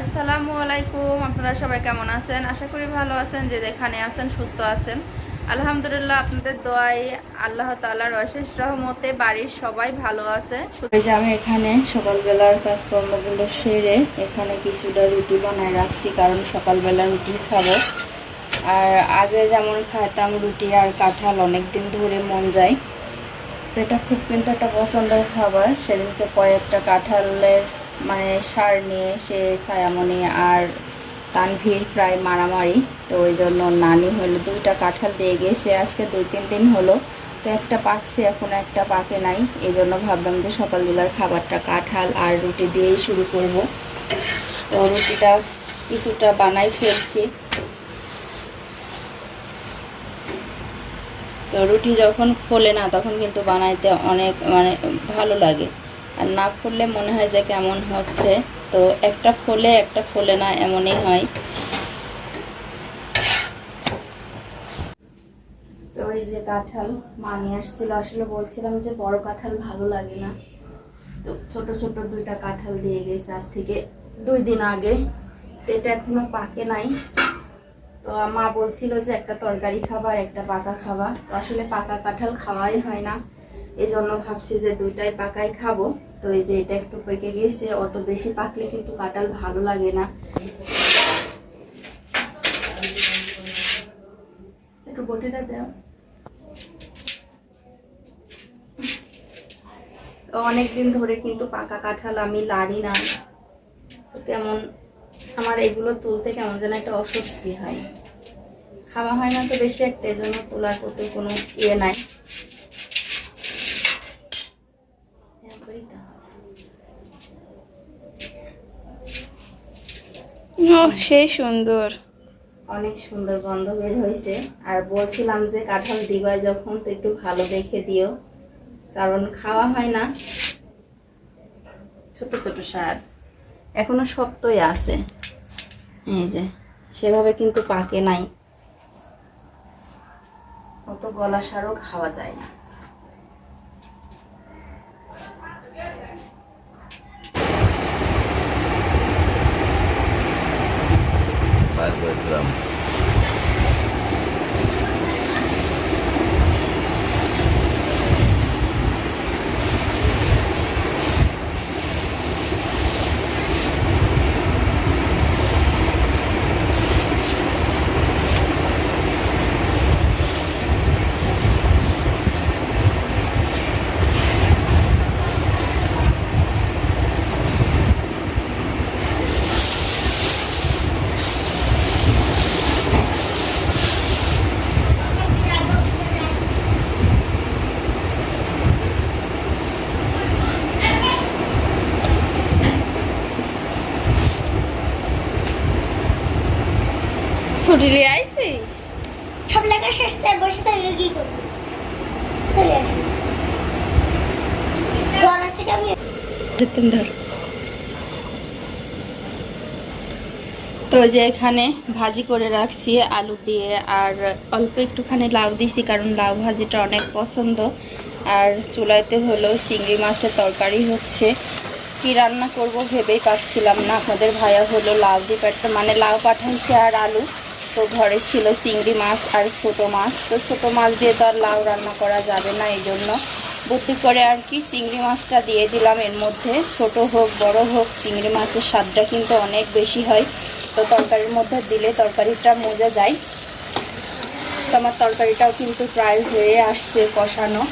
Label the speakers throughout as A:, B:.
A: আসসালামু আলাইকুম, আপনারা সবাই কেমন আছেন? আশা করি ভালো আছেন, যে যেখানে আছেন সুস্থ আছেন। আলহামদুলিল্লাহ, আপনাদের দোয়াই আল্লাহ তালার অশেষ রহমতে বাড়ির সবাই ভালো আছে। যে আমি এখানে সকালবেলার কাজকর্মগুলো সেরে এখানে কিছুটা রুটি বানায় রাখছি, কারণ সকালবেলা রুটি খাব। আর আগে যেমন খাইতাম রুটি আর কাঁঠাল অনেক দিন ধরে মন যায়। তো এটা খুব কিন্তু একটা পছন্দের খাবার। সেদিনকে কয়েকটা কাঁঠালের মানে সার নিয়ে, সে ছায়ামণি আর তানভীর প্রায় মারামারি। তো ওই জন্য নানি হলো, দুইটা কাঁঠাল দিয়ে গেছে, আজকে দুই তিন দিন হলো। তো একটা পাকছে, এখন একটা পাকে নাই। এই জন্য ভাবলাম যে সকালবেলার খাবারটা কাঁঠাল আর রুটি দিয়েই শুরু করব। তো রুটিটা কিছুটা বানাই ফেলছি। তো রুটি যখন ফোলে না, তখন কিন্তু বানাইতে অনেক মানে ভালো লাগে। আর না ফুললে মনে হয় যে কেমন হচ্ছে। তো একটা ফোলে একটা ফোলে না এমনই হয়। তো এই যে কাঁঠাল, মা নিয়ে আসছিল। আসলে বলছিলাম যে বড় কাঁঠাল ভালো লাগে না। তো ছোট ছোট দুইটা কাঁঠাল দিয়ে গেছে আজ থেকে দুই দিন আগে। তো এটা এখনও পাকে নাই। তো মা বলছিল যে একটা তরকারি খাবার, একটা পাকা খাবার। তো আসলে পাকা কাঁঠাল খাওয়াই হয় না। এই জন্য ভাবছি যে দুইটাই পাকাই খাব। তো এই যে এটা একটু পেকে গেছে অত বেশি পাকলে কিন্তু কাঁঠাল ভালো লাগে না। একটু বটিটা দাও। তো অনেকদিন ধরে কিন্তু পাকা কাঁঠাল আমি লাড়ি না। কেমন, আমার এগুলো তুলতে কেমন যেন একটা অস্বস্তি হয়। খাওয়া হয় না তো বেশি একটা এই জন্য তোলার প্রতি কোনো ইয়ে নাই এরকমই তো
B: সেই সুন্দর।
A: অনেক সুন্দর গন্ধ বের হয়েছে। আর বলছিলাম যে কাঁঠাল দিবা যখন, তো একটু ভালো দেখে দিও। কারণ খাওয়া হয় না। ছোট ছোট সার। এখনও শক্তই আছে। এই যে, সেভাবে কিন্তু পাকে নাই। অত গলা সারও খাওয়া যায় না।
C: work for
B: them. ছুটি আইছি?
D: সব লেখা শেষ তাই বসে থাকে কি করব? চলে আসি। জ্বর আছে কি আমি?
A: ধর। তো যে এখানে ভাজি করে রাখছি আলু দিয়ে আর অল্প একটুখানি লাউ দিছি কারণ লাউ ভাজিটা অনেক পছন্দ। আর চুলাইতে হলো চিংড়ি মাছের তরকারি হচ্ছে। কি রান্না করব ভেবেই পাচ্ছিলাম না। আপনাদের ভাইয়া হলো লাউ দিয়ে পাঠা মানে লাউ পাঠাইছে আর আলু। তো ঘরে ছিল চিংড়ি মাছ আর ছোট মাছ। তো ছোট মাছ দিয়ে তো আর লাউ রান্না করা যাবে না এই জন্য বুদ্ধি করে আর কি চিংড়ি মাছটা দিয়ে দিলাম। এর মধ্যে ছোট হোক, বড় হোক, চিংড়ি মাছের স্বাদটা কিন্তু অনেক বেশি হয়। তো তরকারির মধ্যে দিলে তরকারিটা মজা যায়। তো আমার তরকারিটাও কিন্তু প্রায় হয়ে আসছে কষানো।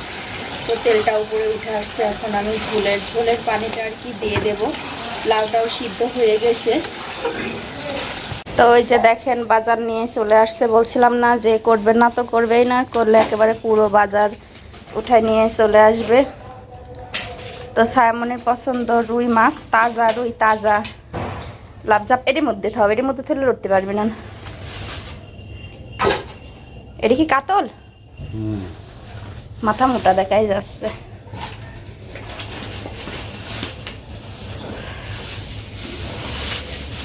A: তো তেলটা উপরে উঠে আসছে। এখন আমি ঝোলের ঝোলের পানিটা আর কি দিয়ে দেব। লাউটাও সিদ্ধ হয়ে গেছে। তো ওই যে দেখেন বাজার নিয়ে চলে আসছে বলছিলাম না যে করবে না তো করবেই না করলে একেবারে পুরো বাজার উঠায় নিয়ে চলে আসবে। তো সায়ামনের পছন্দ রুই মাছ তাজা রুই তাজা লাভজাপ এরই মধ্যে থাও এরই মধ্যে থাকলে লড়তে পারবে না। এটা কি কাতল? মাথা মোটা দেখাই যাচ্ছে।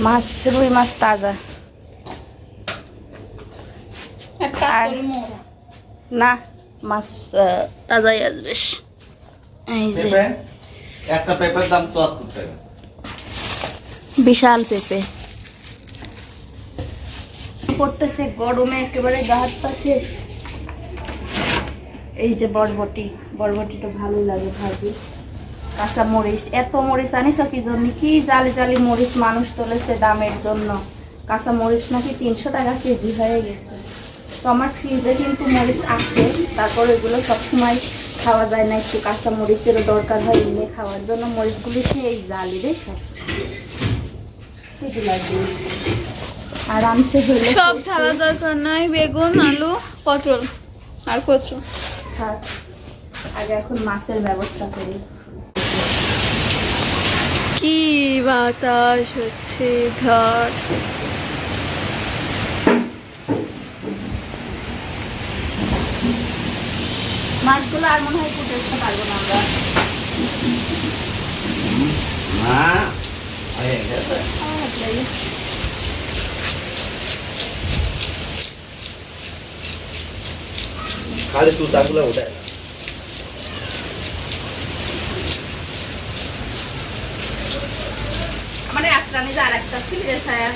A: মাছ রুই মাছ তাজা। আর না মাছ তাজাই আসবে এই যে
C: পেঁপে? একটা পেঁপের দাম চুয়াত্তর টাকা।
A: বিশাল পেঁপে। পড়তেছে গরমে একেবারে গাহাত পা শেষ। এই যে বরবটি বরবটিটা ভালো লাগে ভাজি কাঁচা মরিচ। এত মরিচ আনিস কি জন্য? কি জালি জালি মরিচ মানুষ তুলেছে দামের জন্য? কাঁচা মরিচ নাকি তিনশো টাকা কেজি হয়ে গেছে। তো আমার ফ্রিজে কিন্তু মরিচ আছে। তারপর এগুলো সবসময় খাওয়া যায় না। একটু কাঁচা মরিচেরও দরকার হয় এমনি খাওয়ার জন্য। মরিচগুলি সেই জালি দেখো আর আনছে হলো
B: সব ঢালা দরকার নাই বেগুন আলু পটল আর কচু।
A: থাক। আগে এখন মাছের ব্যবস্থা করি।
B: কি বাতাস হচ্ছে ঝড়
A: মাছগুলো আর মনে হয় উঠতে পারব না আমরা।
C: মা হয়ে গেছে খালি তুতাগুলো ওঠে
A: আমার আশ্রানি আর একটা ছিল রে ছায়া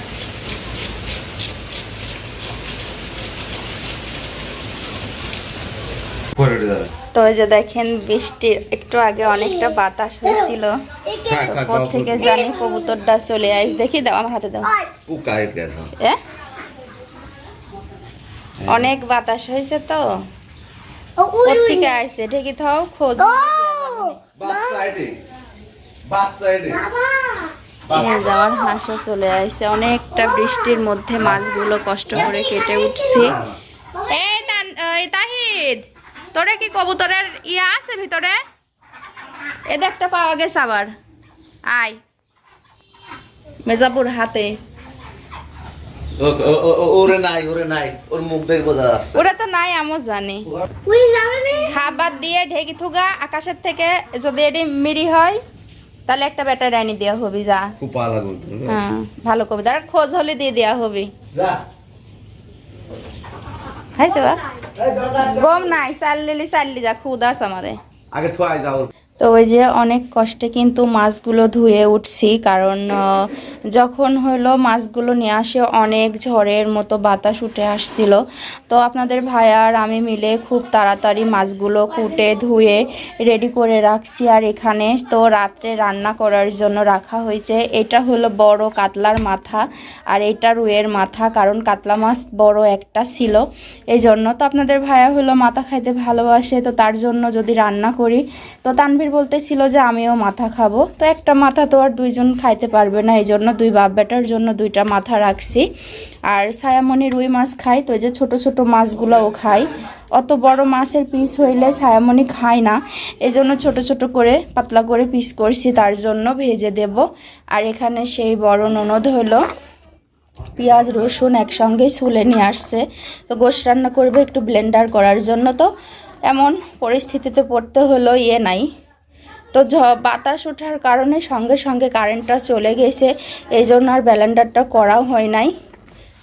A: তো যে দেখেন বৃষ্টির একটু আগে অনেকটা বাতাস হয়েছিল।
C: খা
A: থেকে জানি কবুতরটা চলে আইস দেখি দাও আমার হাতে দাও। অনেক বাতাস হয়েছে তো। থেকে আইছে? ঢেকে থাও খোঁজ
C: বাস সাইডে বাস সাইডে।
A: এই হাঁসও চলে আইছে। অনেকটা বৃষ্টির মধ্যে মাছগুলো কষ্ট করে কেটে উঠছি। এই তাহিদ তোরে কি কবুতরের ইয়া আছে ভিতরে? এ একটা পাওয়া গেছে আবার। আয়। মেজাপুর হাতে।
C: ওরে নাই ওরে নাই। ওর মুখ দেখে
A: ওরা তো নাই আমও জানি।
D: উই যাবে না
A: খাবার দিয়ে ঢেকি থুগা আকাশের থেকে যদি এটি মিরি হয় তাহলে একটা বেটা রানি দেওয়া হবে যা। হ্যাঁ ভালো কবিতা আর খোঁজ হলে দিয়ে দেওয়া হবে।
C: যা।
A: খাইছে গম নাই চাললি চাললি যা খুদ আছে আমারে।
C: আগে থুয়াই যাও
A: তো ওই যে অনেক কষ্টে কিন্তু মাছগুলো ধুয়ে উঠছি, কারণ যখন হলো মাছগুলো নিয়ে আসে অনেক ঝড়ের মতো বাতাস উঠে আসছিল। তো আপনাদের ভাই আর আমি মিলে খুব তাড়াতাড়ি মাছগুলো কুটে, ধুয়ে রেডি করে রাখছি। আর এখানে তো রাত্রে রান্না করার জন্য রাখা হয়েছে। এটা হলো বড় কাতলার মাথা আর এটা রুইয়ের মাথা, কারণ কাতলা মাছ বড় একটা ছিল। এই জন্য তো আপনাদের ভাইয়া হলো মাথা খাইতে ভালোবাসে, তো তার জন্য যদি রান্না করি, তো তানভীর বলতেছিল যে আমিও মাথা খাব। তো একটা মাথা তো আর দুইজন খাইতে পারবে না, এই জন্য দুই বাপ বেটার জন্য দুইটা মাথা রাখছি। আর ছায়ামণি রুই মাছ খাই তো যে ছোট ছোট মাছগুলোও খাই অত বড় মাছের পিস হইলে ছায়ামণি খায় না, এই জন্য ছোট ছোট করে, পাতলা করে পিস করছি, তার জন্য ভেজে দেব। আর এখানে সেই বড় ননদ হলো, পেঁয়াজ, রসুন একসঙ্গেই ছুলে নিয়ে আসছে। তো গোশ রান্না করবে একটু ব্লেন্ডার করার জন্য, তো এমন পরিস্থিতিতে পড়তে হলো ইয়ে নাই। তো বাতাস ওঠার কারণে সঙ্গে সঙ্গে কারেন্টটা চলে গেছে এই জন্য আর ব্লেন্ডারটা করাও হয় নাই।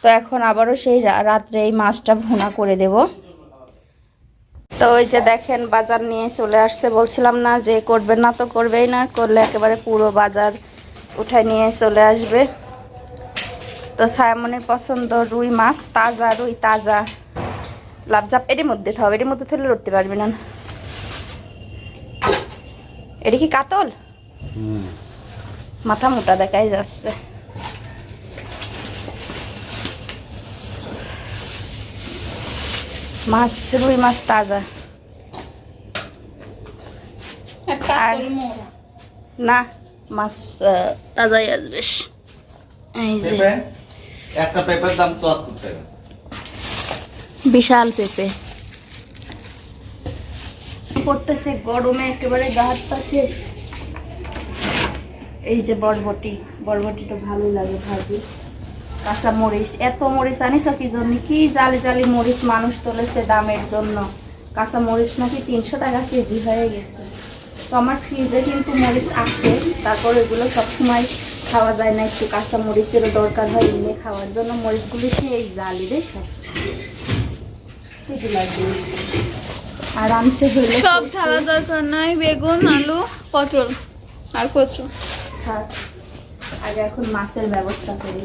A: তো এখন আবারও সেই রাত্রে এই মাছটা ভুনা করে দেব। তো ওই যে দেখেন, বাজার নিয়ে চলে আসছে। বলছিলাম না যে করবে না তো করবেই না, করলে একেবারে পুরো বাজার উঠায় নিয়ে চলে আসবে। তো সায়ামনের পছন্দ রুই মাছ, তাজা, রুই তাজা। লাভজাপ এটির মধ্যে থাকবে এটির মধ্যে থাকলে লড়তে পারবে না। এটি কি কাতল? মাথা মোটা দেখাই যাচ্ছে। মাছ রুই মাছ তাজা।
B: আর
A: না মাছ তাজাই আসবে এই যে
C: একটা পেঁপের দাম চুয়াত্তর টাকা।
A: বিশাল পেঁপে। পড়তেছে, গরমে একেবারে গা হাত পা শেষ এই যে বরবটি বরবটিটা ভালো লাগে ভাজি কাঁচা মরিচ, এত মরিচ আনিস কি জন্য? কি জালি জালি মরিচ মানুষ তুলেছে দামের জন্য। কাঁচা মরিচ নাকি তিনশো টাকা কেজি হয়ে গেছে। তো আমার ফ্রিজে কিন্তু মরিচ আছে, তারপর এগুলো সবসময় খাওয়া যায় না, একটু কাঁচা মরিচেরও দরকার হয়, এমনি খাওয়ার জন্য মরিচগুলি সেই জালি দেখো লাগবে আর আনছে হলো
B: সব ঢালা দরকার নাই বেগুন আলু পটল আর কচু
A: থাক। আগে এখন মাছের ব্যবস্থা করি